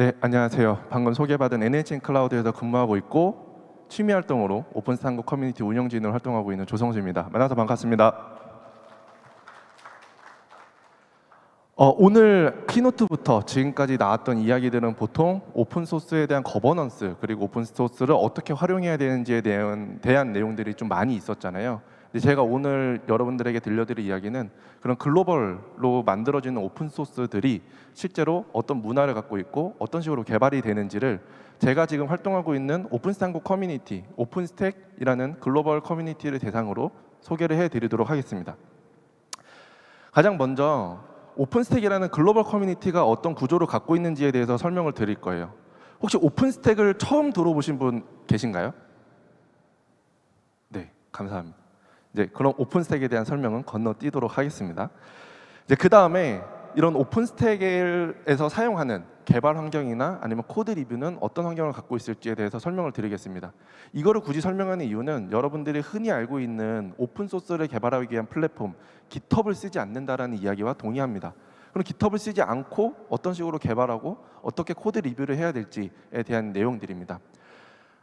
네, 안녕하세요. 방금 소개받은 NHN 클라우드에서 근무하고 있고 취미 활동으로 오픈 스탄국 커뮤니티 운영진으로 활동하고 있는 조성주입니다. 만나서 반갑습니다. 어, 오늘 키노트부터 지금까지 나왔던 이야기들은 보통 오픈 소스에 대한 거버넌스 그리고 오픈 소스를 어떻게 활용해야 되는지에 대한, 대한 내용들이 좀 많이 있었잖아요. 근데 제가 오늘 여러분들에게 들려드릴 이야기는 그런 글로벌로 만들어지는 오픈 소스들이 실제로 어떤 문화를 갖고 있고 어떤 식으로 개발이 되는지를 제가 지금 활동하고 있는 오픈 스탄국 커뮤니티, 오픈 스택이라는 글로벌 커뮤니티를 대상으로 소개를 해드리도록 하겠습니다. 가장 먼저 오픈 스택이라는 글로벌 커뮤니티가 어떤 구조를 갖고 있는지에 대해서 설명을 드릴 거예요. 혹시 오픈 스택을 처음 들어보신 분 계신가요? 네, 감사합니다. 이제 그럼 오픈스택에 대한 설명은 건너뛰도록 하겠습니다. 이제 그 다음에 이런 오픈스택에서 사용하는 개발 환경이나 아니면 코드 리뷰는 어떤 환경을 갖고 있을지에 대해서 설명을 드리겠습니다. 이거를 굳이 설명하는 이유는 여러분들이 흔히 알고 있는 오픈 소스를 개발하기 위한 플랫폼 GitHub을 쓰지 않는다라는 이야기와 동의합니다. 그럼 GitHub을 쓰지 않고 어떤 식으로 개발하고 어떻게 코드 리뷰를 해야 될지에 대한 내용들입니다.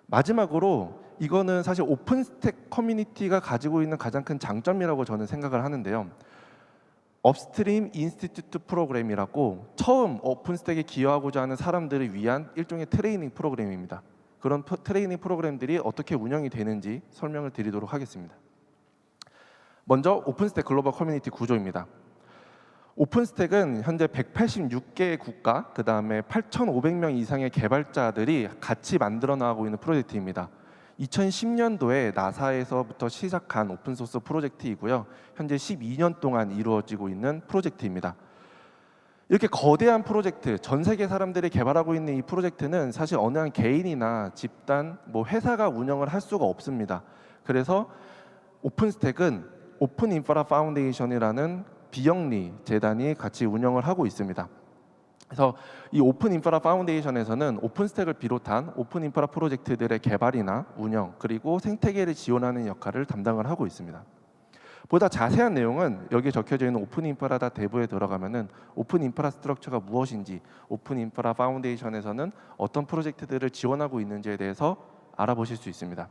마지막으로 이거는 사실 오픈 스택 커뮤니티가 가지고 있는 가장 큰 장점이라고 저는 생각을 하는데요. 업스트림 인스티튜트 프로그램이라고 처음 오픈스택에 기여하고자 하는 사람들을 위한 일종의 트레이닝 프로그램입니다. 그런 프- 트레이닝 프로그램들이 어떻게 운영이 되는지 설명을 드리도록 하겠습니다. 먼저 오픈스택 글로벌 커뮤니티 구조입니다. 오픈스택은 현재 186개의 국가, 그 다음에 8,500명 이상의 개발자들이 같이 만들어 나가고 있는 프로젝트입니다. 2010년도에 나사에서부터 시작한 오픈소스 프로젝트이고요. 현재 12년 동안 이루어지고 있는 프로젝트입니다. 이렇게 거대한 프로젝트, 전 세계 사람들이 개발하고 있는 이 프로젝트는 사실 어느 한 개인이나 집단, 뭐 회사가 운영을 할 수가 없습니다. 그래서 오픈스택은 오픈 인프라 파운데이션이라는 비영리 재단이 같이 운영을 하고 있습니다. 그래서 이 오픈 인프라 파운데이션에서는 오픈 스택을 비롯한 오픈 인프라 프로젝트들의 개발이나 운영 그리고 생태계를 지원하는 역할을 담당을 하고 있습니다. 보다 자세한 내용은 여기 적혀져 있는 오픈 인프라다 대부에 들어가면은 오픈 인프라스트럭처가 무엇인지 오픈 인프라 파운데이션에서는 어떤 프로젝트들을 지원하고 있는지에 대해서 알아보실 수 있습니다.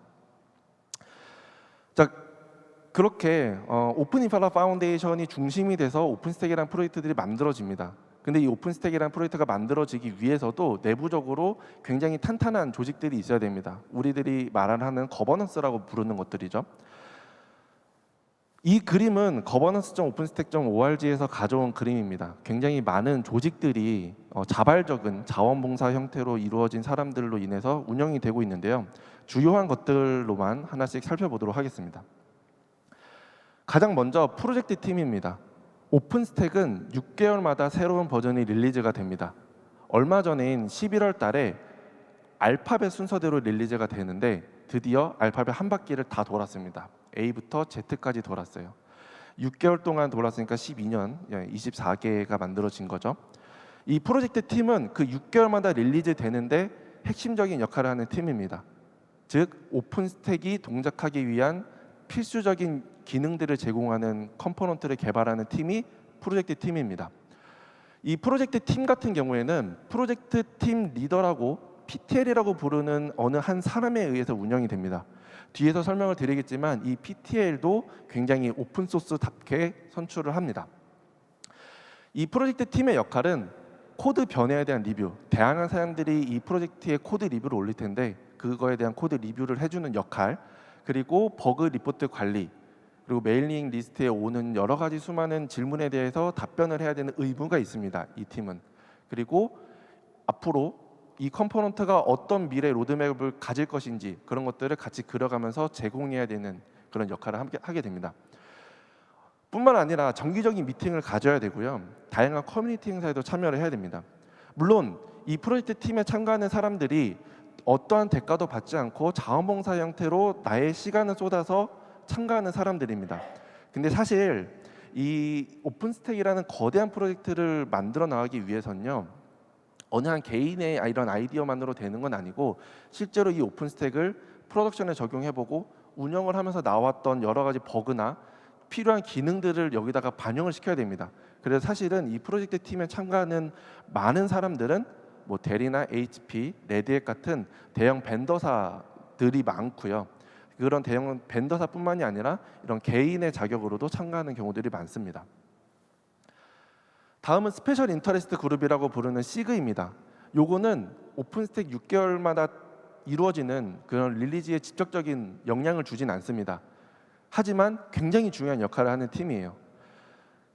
자 그렇게 어, 오픈 인프라 파운데이션이 중심이 돼서 오픈스택이라는 프로젝트들이 만들어집니다. 근데 이 오픈스택이라는 프로젝트가 만들어지기 위해서도 내부적으로 굉장히 탄탄한 조직들이 있어야 됩니다. 우리들이 말하는 거버넌스라고 부르는 것들이죠. 이 그림은 governance.openstack.org에서 가져온 그림입니다. 굉장히 많은 조직들이 어, 자발적인 자원봉사 형태로 이루어진 사람들로 인해서 운영이 되고 있는데요. 주요한 것들로만 하나씩 살펴보도록 하겠습니다. 가장 먼저 프로젝트 팀입니다. 오픈스택은 6개월마다 새로운 버전이 릴리즈가 됩니다. 얼마 전인 11월 달에 알파벳 순서대로 릴리즈가 되는데 드디어 알파벳 한 바퀴를 다 돌았습니다. A부터 Z까지 돌았어요. 6개월 동안 돌았으니까 12년, 24개가 만들어진 거죠. 이 프로젝트 팀은 그 6개월마다 릴리즈 되는데 핵심적인 역할을 하는 팀입니다. 즉 오픈스택이 동작하기 위한 필수적인 기능들을 제공하는 컴포넌트를 개발하는 팀이 프로젝트 팀입니다. 이 프로젝트 팀 같은 경우에는 프로젝트 팀 리더라고 PTL이라고 부르는 어느 한 사람에 의해서 운영이 됩니다. 뒤에서 설명을 드리겠지만 이 PTL도 굉장히 오픈 소스답게 선출을 합니다. 이 프로젝트 팀의 역할은 코드 변화에 대한 리뷰, 다양한 사람들이 이 프로젝트의 코드 리뷰를 올릴 텐데 그거에 대한 코드 리뷰를 해주는 역할, 그리고 버그 리포트 관리, 그리고 메일링 리스트에 오는 여러 가지 수많은 질문에 대해서 답변을 해야 되는 의무가 있습니다. 이 팀은 그리고 앞으로 이 컴포넌트가 어떤 미래 로드맵을 가질 것인지 그런 것들을 같이 그려가면서 제공해야 되는 그런 역할을 하게 됩니다. 뿐만 아니라 정기적인 미팅을 가져야 되고요. 다양한 커뮤니티 행사에도 참여를 해야 됩니다. 물론 이 프로젝트 팀에 참가하는 사람들이 어떠한 대가도 받지 않고 자원봉사 형태로 나의 시간을 쏟아서 참가하는 사람들입니다. 근데 사실 이 오픈스택이라는 거대한 프로젝트를 만들어 나가기 위해서는요. 어느 한 개인의 이런 아이디어만으로 되는 건 아니고 실제로 이 오픈스택을 프로덕션에 적용해보고 운영을 하면서 나왔던 여러 가지 버그나 필요한 기능들을 여기다가 반영을 시켜야 됩니다. 그래서 사실은 이 프로젝트 팀에 참가하는 많은 사람들은 뭐 델이나 HP, 레드햇 같은 대형 벤더사들이 많고요. 그런 대형 벤더사뿐만이 아니라 이런 개인의 자격으로도 참가하는 경우들이 많습니다. 다음은 스페셜 인터레스트 그룹이라고 부르는 시그입니다. 요거는 오픈스택 6개월마다 이루어지는 그런 릴리즈에 직접적인 영향을 주진 않습니다. 하지만 굉장히 중요한 역할을 하는 팀이에요.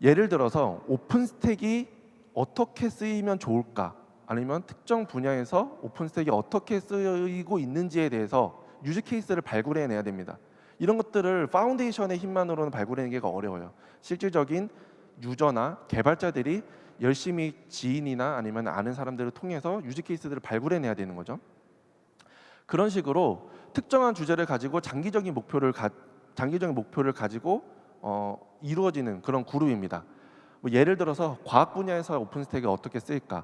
예를 들어서 오픈스택이 어떻게 쓰이면 좋을까? 아니면 특정 분야에서 오픈스택이 어떻게 쓰이고 있는지에 대해서 유즈 케이스를 발굴해내야 됩니다. 이런 것들을 파운데이션의 힘만으로는 발굴해내기가 어려워요. 실질적인 유저나 개발자들이 열심히 지인이나 아니면 아는 사람들을 통해서 유즈 케이스들을 발굴해내야 되는 거죠. 그런 식으로 특정한 주제를 가지고 장기적인 목표를 가, 장기적인 목표를 가지고 어, 이루어지는 그런 그룹입니다. 뭐 예를 들어서 과학 분야에서 오픈스택이 어떻게 쓰일까?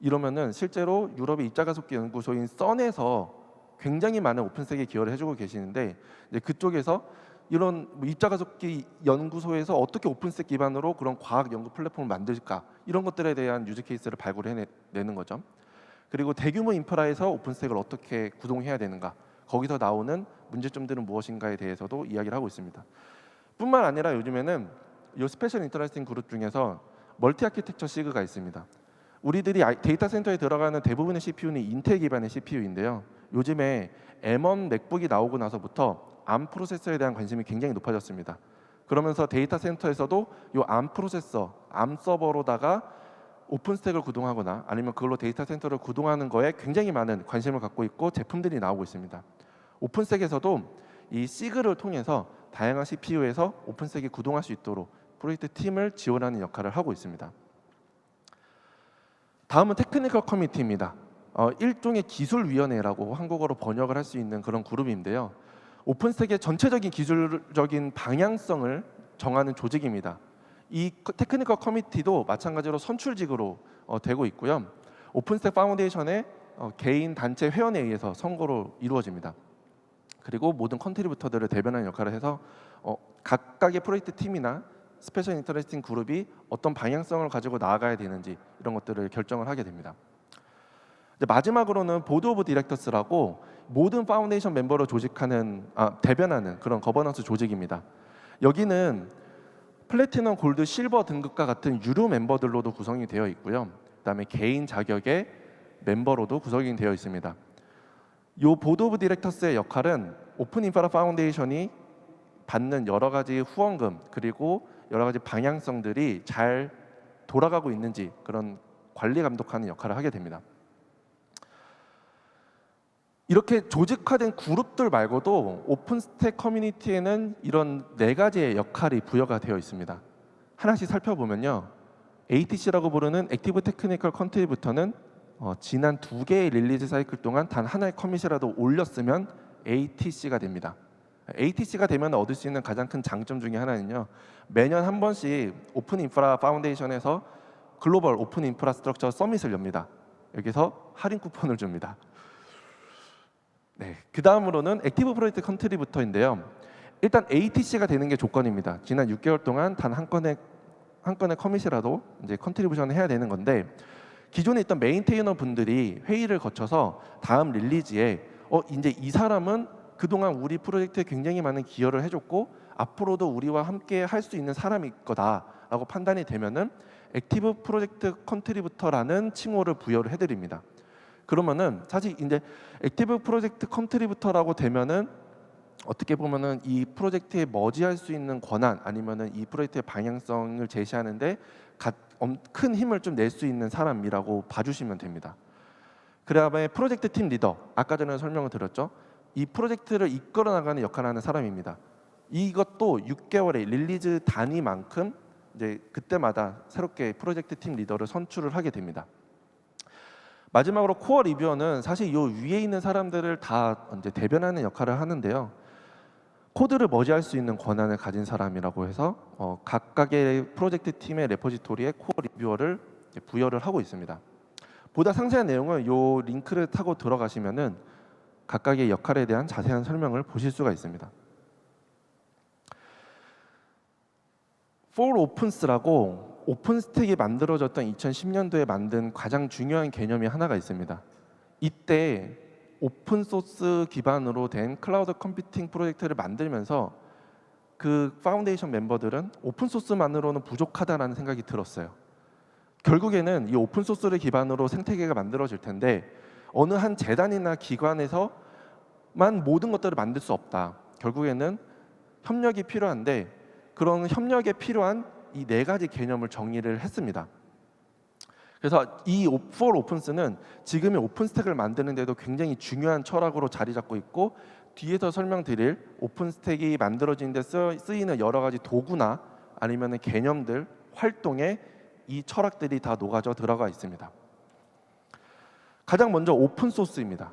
이러면은 실제로 유럽의 입자가속기 연구소인 썬에서 굉장히 많은 오픈스택에 기여를 해주고 계시는데 이제 그쪽에서 이런 뭐 입자가속기 연구소에서 어떻게 오픈스택 기반으로 그런 과학 연구 플랫폼을 만들까 이런 것들에 대한 유즈 케이스를 발굴해내는 거죠. 그리고 대규모 인프라에서 오픈스택을 어떻게 구동해야 되는가 거기서 나오는 문제점들은 무엇인가에 대해서도 이야기를 하고 있습니다. 뿐만 아니라 요즘에는 이 스페셜 인터레스팅 그룹 중에서 멀티 아키텍처 시그가 있습니다. 우리들이 데이터 센터에 들어가는 대부분의 CPU는 인텔 기반의 CPU인데요. 요즘에 M1 맥북이 나오고 나서부터 ARM 프로세서에 대한 관심이 굉장히 높아졌습니다. 그러면서 데이터 센터에서도 이 ARM 프로세서, ARM 서버로다가 오픈스택을 구동하거나 아니면 그걸로 데이터 센터를 구동하는 거에 굉장히 많은 관심을 갖고 있고 제품들이 나오고 있습니다. 오픈스택에서도 이 시그를 통해서 다양한 CPU에서 오픈스택이 구동할 수 있도록 프로젝트 팀을 지원하는 역할을 하고 있습니다. 다음은 테크니컬 커미티입니다. 어, 일종의 기술위원회라고 한국어로 번역을 할 수 있는 그런 그룹인데요. 오픈스택의 전체적인 기술적인 방향성을 정하는 조직입니다. 이 커- 테크니컬 커미티도 마찬가지로 선출직으로 어, 되고 있고요. 오픈스택 파운데이션의 어, 개인 단체 회원에 의해서 선거로 이루어집니다. 그리고 모든 컨트리부터들을 대변하는 역할을 해서 어, 각각의 프로젝트 팀이나 스페셜 인터레스팅 그룹이 어떤 방향성을 가지고 나아가야 되는지 이런 것들을 결정을 하게 됩니다. 마지막으로는 보드 오브 디렉터스라고 모든 파운데이션 멤버를 조직하는 아, 대변하는 그런 거버넌스 조직입니다. 여기는 플래티넘, 골드, 실버 등급과 같은 유료 멤버들로도 구성이 되어 있고요. 그다음에 개인 자격의 멤버로도 구성이 되어 있습니다. 요 보드 오브 디렉터스의 역할은 오픈 인프라 파운데이션이 받는 여러 가지 후원금 그리고 여러 가지 방향성들이 잘 돌아가고 있는지 그런 관리 감독하는 역할을 하게 됩니다. 이렇게 조직화된 그룹들 말고도 오픈스택 커뮤니티에는 이런 네 가지의 역할이 부여가 되어 있습니다. 하나씩 살펴보면요. ATC라고 부르는 액티브 테크니컬 컨트리부터는 어, 지난 두 개의 릴리즈 사이클 동안 단 하나의 커밋이라도 올렸으면 ATC가 됩니다. ATC가 되면 얻을 수 있는 가장 큰 장점 중에 하나는요. 매년 한 번씩 오픈 인프라 파운데이션에서 글로벌 오픈 인프라스트럭처 서밋을 엽니다. 여기서 할인 쿠폰을 줍니다. 네, 그 다음으로는 액티브 프로젝트 컨트리부터인데요. 일단 ATC가 되는 게 조건입니다. 지난 6개월 동안 단 한 건의 한 건의 커밋이라도 이제 컨트리뷰션을 해야 되는 건데 기존에 있던 메인테이너 분들이 회의를 거쳐서 다음 릴리즈에 어 이제 이 사람은 그동안 우리 프로젝트에 굉장히 많은 기여를 해줬고 앞으로도 우리와 함께 할 수 있는 사람일 거다라고 판단이 되면은 액티브 프로젝트 컨트리부터라는 칭호를 부여를 해드립니다. 그러면은 사실 이제 액티브 프로젝트 컨트리부터라고 되면은 어떻게 보면은 이 프로젝트에 머지할 수 있는 권한 아니면은 이 프로젝트의 방향성을 제시하는데 큰 힘을 좀 낼 수 있는 사람이라고 봐주시면 됩니다. 그다음에 프로젝트 팀 리더 아까 전에 설명을 드렸죠. 이 프로젝트를 이끌어 나가는 역할을 하는 사람입니다. 이것도 6개월의 릴리즈 단위만큼 이제 그때마다 새롭게 프로젝트 팀 리더를 선출을 하게 됩니다. 마지막으로 코어 리뷰어는 사실 요 위에 있는 사람들을 다 이제 대변하는 역할을 하는데요. 코드를 머지할 수 있는 권한을 가진 사람이라고 해서 어, 각각의 프로젝트 팀의 레포지토리에 코어 리뷰어를 부여를 하고 있습니다. 보다 상세한 내용은 요 링크를 타고 들어가시면은 각각의 역할에 대한 자세한 설명을 보실 수가 있습니다. For Opens라고 오픈스택이 만들어졌던 2010년도에 만든 가장 중요한 개념이 하나가 있습니다. 이때 오픈 소스 기반으로 된 클라우드 컴퓨팅 프로젝트를 만들면서 그 파운데이션 멤버들은 오픈 소스만으로는 부족하다라는 생각이 들었어요. 결국에는 이 오픈 소스를 기반으로 생태계가 만들어질 텐데 어느 한 재단이나 기관에서만 모든 것들을 만들 수 없다. 결국에는 협력이 필요한데 그런 협력에 필요한 이 네 가지 개념을 정리를 했습니다. 그래서 이 for opens는 지금의 오픈스택을 만드는데도 굉장히 중요한 철학으로 자리 잡고 있고 뒤에서 설명드릴 오픈스택이 만들어진 데 쓰- 쓰이는 여러 가지 도구나 아니면 개념들 활동에 이 철학들이 다 녹아져 들어가 있습니다. 가장 먼저 오픈 소스입니다.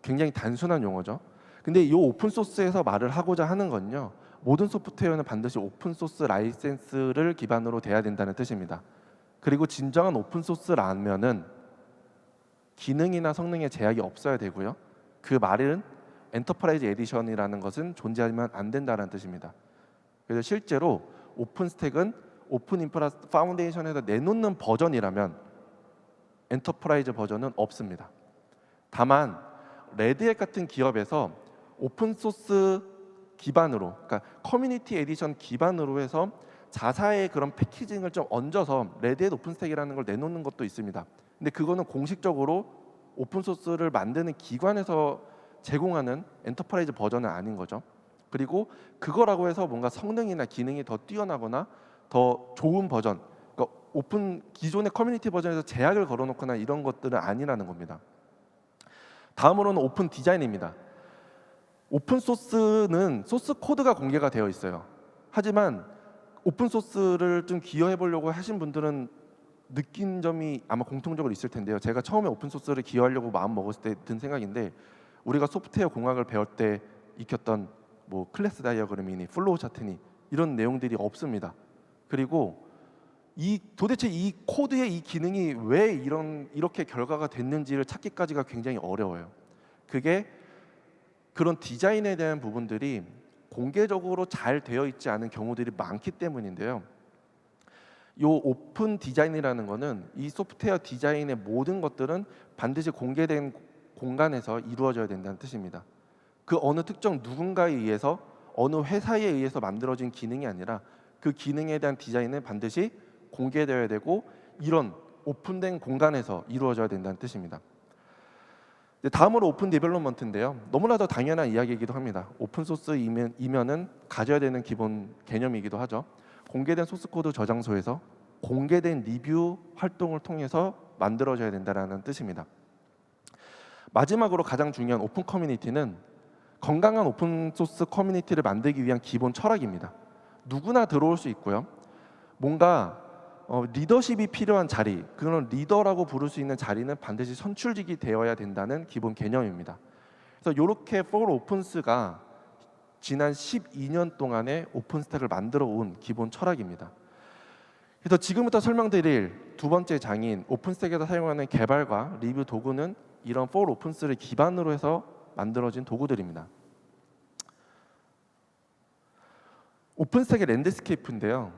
굉장히 단순한 용어죠. 근데 이 오픈 소스에서 말을 하고자 하는 건요. 모든 소프트웨어는 반드시 오픈 소스 라이센스를 기반으로 돼야 된다는 뜻입니다. 그리고 진정한 오픈 소스라면은 기능이나 성능에 제약이 없어야 되고요. 그 말은 엔터프라이즈 에디션이라는 것은 존재하면 안 된다는 뜻입니다. 그래서 실제로 오픈 스택은 오픈 인프라 파운데이션에서 내놓는 버전이라면 엔터프라이즈 버전은 없습니다. 다만 레드햇 같은 기업에서 오픈 소스 기반으로 그러니까 커뮤니티 에디션 기반으로 해서 자사의 그런 패키징을 좀 얹어서 레드햇 오픈 스택이라는 걸 내놓는 것도 있습니다. 근데 그거는 공식적으로 오픈 소스를 만드는 기관에서 제공하는 엔터프라이즈 버전은 아닌 거죠. 그리고 그거라고 해서 뭔가 성능이나 기능이 더 뛰어나거나 더 좋은 버전, 오픈 기존의 커뮤니티 버전에서 제약을 걸어놓거나 이런 것들은 아니라는 겁니다. 다음으로는 오픈 디자인입니다. 오픈 소스는 소스 코드가 공개가 되어 있어요. 하지만 오픈 소스를 좀 기여해 보려고 하신 분들은 느낀 점이 아마 공통적으로 있을 텐데요. 제가 처음에 오픈 소스를 기여하려고 마음 먹었을 때 든 생각인데 우리가 소프트웨어 공학을 배울 때 익혔던 뭐 클래스 다이어그램이니 플로우 차트니 이런 내용들이 없습니다. 그리고 이 도대체 이 코드의 이 기능이 왜 이런 이렇게 결과가 됐는지를 찾기까지가 굉장히 어려워요. 그게 그런 디자인에 대한 부분들이 공개적으로 잘 되어 있지 않은 경우들이 많기 때문인데요. 요 오픈 디자인이라는 거는 이 소프트웨어 디자인의 모든 것들은 반드시 공개된 공간에서 이루어져야 된다는 뜻입니다. 그 어느 특정 누군가에 의해서 어느 회사에 의해서 만들어진 기능이 아니라 그 기능에 대한 디자인은 반드시 공개되어야 되고 이런 오픈된 공간에서 이루어져야 된다는 뜻입니다. 다음으로 오픈 디벨롭먼트인데요. 너무나도 당연한 이야기이기도 합니다. 오픈 소스 이면 이면은 가져야 되는 기본 개념이기도 하죠. 공개된 소스 코드 저장소에서 공개된 리뷰 활동을 통해서 만들어져야 된다라는 뜻입니다. 마지막으로 가장 중요한 오픈 커뮤니티는 건강한 오픈 소스 커뮤니티를 만들기 위한 기본 철학입니다. 누구나 들어올 수 있고요. 뭔가 어, 리더십이 필요한 자리, 그런 리더라고 부를 수 있는 자리는 반드시 선출직이 되어야 된다는 기본 개념입니다. 그래서 이렇게 for opens가 지난 12년 동안의 오픈스택을 만들어 온 기본 철학입니다. 그래서 지금부터 설명드릴 두 번째 장인 오픈스택에서 사용하는 개발과 리뷰 도구는 이런 for opens를 기반으로 해서 만들어진 도구들입니다. 오픈스택의 랜드스케이프인데요.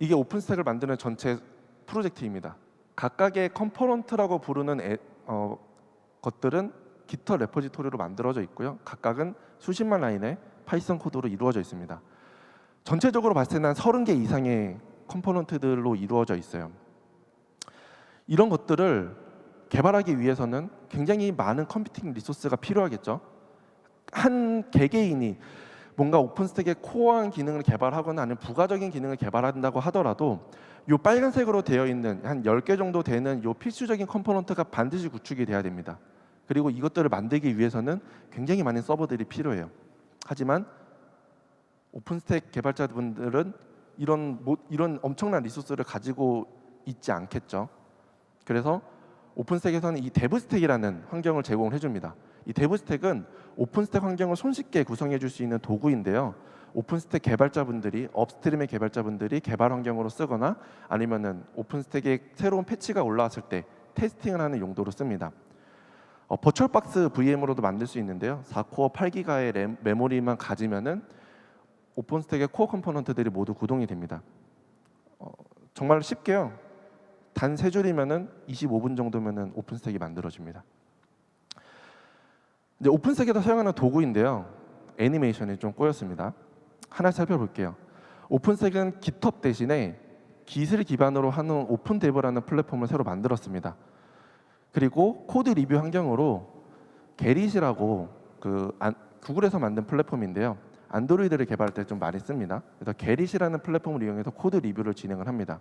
이게 오픈스택을 만드는 전체 프로젝트입니다. 각각의 컴포넌트라고 부르는 애- 어, 것들은 깃허 레포지토리로 만들어져 있고요. 각각은 수십만 라인의 파이썬 코드로 이루어져 있습니다. 전체적으로 봤을 때는 한 30개 이상의 컴포넌트들로 이루어져 있어요. 이런 것들을 개발하기 위해서는 굉장히 많은 컴퓨팅 리소스가 필요하겠죠. 한 개개인이 뭔가 오픈스택의 코어한 기능을 개발하거나 아니면 부가적인 기능을 개발한다고 하더라도 요 빨간색으로 되어 있는 한 10개 정도 되는 요 필수적인 컴포넌트가 반드시 구축이 돼야 됩니다. 그리고 이것들을 만들기 위해서는 굉장히 많은 서버들이 필요해요. 하지만 오픈스택 개발자분들은 이런 뭐, 이런 엄청난 리소스를 가지고 있지 않겠죠. 그래서 오픈스택에서는 이 데브스택이라는 환경을 제공을 해줍니다. 이 데브 스택은 오픈 스택 환경을 손쉽게 구성해 줄 수 있는 도구인데요. 오픈스택 개발자분들이 업스트림의 개발자분들이 개발 환경으로 쓰거나 아니면은 오픈스택에 새로운 패치가 올라왔을 때 테스팅을 하는 용도로 씁니다. 어, 버추얼박스 VM으로도 만들 수 있는데요. 4코어 8기가의 램, 메모리만 가지면은 오픈스택의 코어 컴포넌트들이 모두 구동이 됩니다. 어, 정말 쉽게요. 단 세 줄이면은 25분 정도면은 오픈스택이 만들어집니다. 이제 오픈스택에서 사용하는 도구인데요. 애니메이션이 좀 꼬였습니다. 하나 살펴볼게요. 오픈스택은 GitHub 대신에 깃을 기반으로 하는 오픈 데브라는 플랫폼을 새로 만들었습니다. 그리고 코드 리뷰 환경으로 게릿이라고 그 안- 구글에서 만든 플랫폼인데요. 안드로이드를 개발할 때 좀 많이 씁니다. 그래서 게릿이라는 플랫폼을 이용해서 코드 리뷰를 진행을 합니다.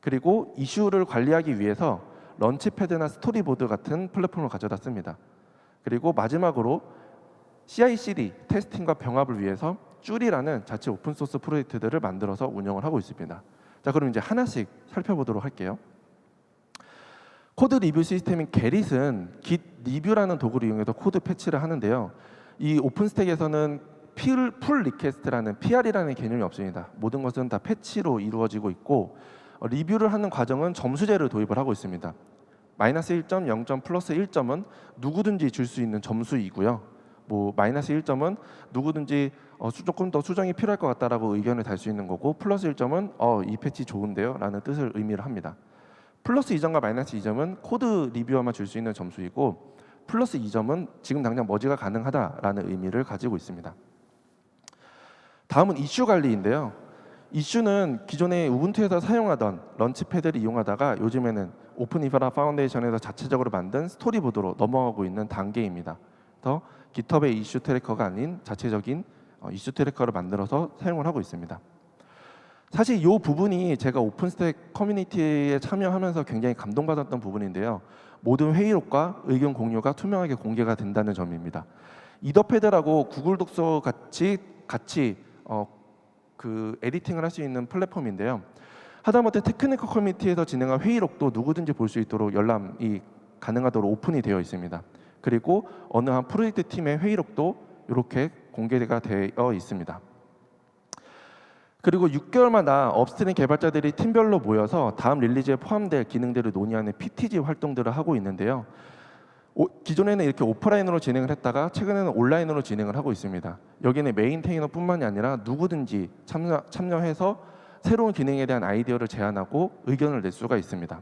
그리고 이슈를 관리하기 위해서 런치패드나 스토리보드 같은 플랫폼을 가져다 씁니다. 그리고 마지막으로 CI/CD 테스팅과 병합을 위해서 쭈리라는 자체 오픈 소스 프로젝트들을 만들어서 운영을 하고 있습니다. 자, 그럼 이제 하나씩 살펴보도록 할게요. 코드 리뷰 시스템인 게릿은 git 리뷰라는 도구를 이용해서 코드 패치를 하는데요. 이 오픈스택에서는 풀, 풀 리퀘스트라는 PR이라는 개념이 없습니다. 모든 것은 다 패치로 이루어지고 있고 어, 리뷰를 하는 과정은 점수제를 도입을 하고 있습니다. 마이너스 1점, 0점, 플러스 1점은 누구든지 줄 수 있는 점수이고요. 뭐 마이너스 1점은 누구든지 어, 수- 조금 더 수정이 필요할 것 같다라고 의견을 달 수 있는 거고 플러스 1점은 어, 이 패치 좋은데요라는 뜻을 의미를 합니다. 플러스 2점과 마이너스 2점은 코드 리뷰어만 줄 수 있는 점수이고 플러스 2점은 지금 당장 머지가 가능하다라는 의미를 가지고 있습니다. 다음은 이슈 관리인데요. 이슈는 기존에 우분투에서 사용하던 런치패드를 이용하다가 요즘에는 오픈 인프라 파운데이션에서 자체적으로 만든 스토리보드로 넘어가고 있는 단계입니다. 더 깃허브의 이슈 트래커가 아닌 자체적인 어, 이슈 트래커를 만들어서 사용을 하고 있습니다. 사실 이 부분이 제가 오픈스택 커뮤니티에 참여하면서 굉장히 감동받았던 부분인데요. 모든 회의록과 의견 공유가 투명하게 공개가 된다는 점입니다. 이더패드라고 구글 독서 같이 같이 어, 그 에디팅을 할 수 있는 플랫폼인데요. 하다못해 테크니컬 커뮤니티에서 진행한 회의록도 누구든지 볼 수 있도록 열람이 가능하도록 오픈이 되어 있습니다. 그리고 어느 한 프로젝트 팀의 회의록도 이렇게 공개가 되어 있습니다. 그리고 6개월마다 업스트림 개발자들이 팀별로 모여서 다음 릴리즈에 포함될 기능들을 논의하는 PTG 활동들을 하고 있는데요. 오- 기존에는 이렇게 오프라인으로 진행을 했다가 최근에는 온라인으로 진행을 하고 있습니다. 여기는 메인테이너뿐만이 아니라 누구든지 참여, 참여해서 새로운 기능에 대한 아이디어를 제안하고 의견을 낼 수가 있습니다.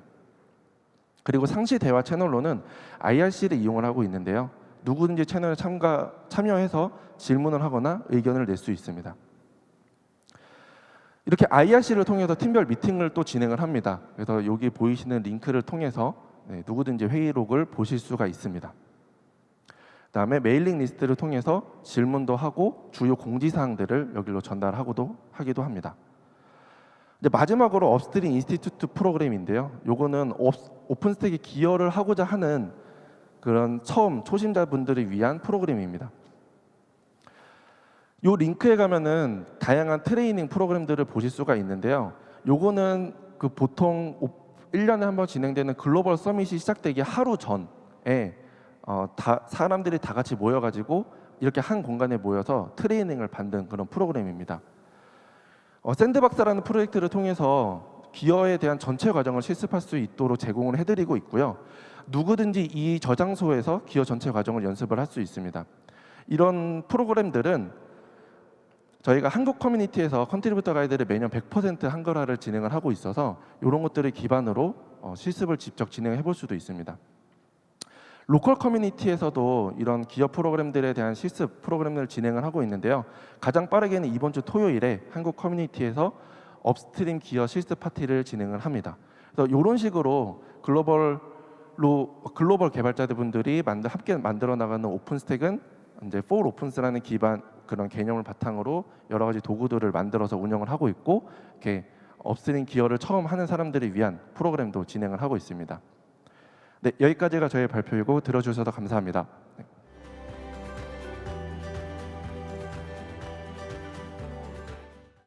그리고 상시 대화 채널로는 IRC를 이용을 하고 있는데요. 누구든지 채널에 참가 참여해서 질문을 하거나 의견을 낼 수 있습니다. 이렇게 IRC를 통해서 팀별 미팅을 또 진행을 합니다. 그래서 여기 보이시는 링크를 통해서 네, 누구든지 회의록을 보실 수가 있습니다. 그다음에 메일링 리스트를 통해서 질문도 하고 주요 공지 사항들을 여기로 전달하고도 하기도 합니다. 이제 마지막으로 업스트림 인스티튜트 프로그램인데요. 요거는 업- 오픈스택에 기여를 하고자 하는 그런 처음 초심자분들을 위한 프로그램입니다. 요 링크에 가면은 다양한 트레이닝 프로그램들을 보실 수가 있는데요. 요거는 그 보통 1년에 한 번 진행되는 글로벌 서밋이 시작되기 하루 전에 어, 다 사람들이 다 같이 모여가지고 이렇게 한 공간에 모여서 트레이닝을 받는 그런 프로그램입니다. 어, 샌드박스라는 프로젝트를 통해서 기여에 대한 전체 과정을 실습할 수 있도록 제공을 해드리고 있고요. 누구든지 이 저장소에서 기여 전체 과정을 연습을 할 수 있습니다. 이런 프로그램들은 저희가 한국 커뮤니티에서 컨트리뷰터 가이드를 매년 100% 한글화를 진행을 하고 있어서 이런 것들을 기반으로 어, 실습을 직접 진행해 볼 수도 있습니다. 로컬 커뮤니티에서도 이런 기업 프로그램들에 대한 실습 프로그램을 진행을 하고 있는데요. 가장 빠르게는 이번 주 토요일에 한국 커뮤니티에서 업스트림 기업 실습 파티를 진행을 합니다. 그래서 이런 식으로 글로벌로 글로벌 개발자분들이 만들 함께 만들어 나가는 오픈스택은 이제 for opens라는 기반 그런 개념을 바탕으로 여러 가지 도구들을 만들어서 운영을 하고 있고 이렇게 업스트림 기여를 처음 하는 사람들을 위한 프로그램도 진행을 하고 있습니다. 네, 여기까지가 저의 발표이고 들어주셔서 감사합니다.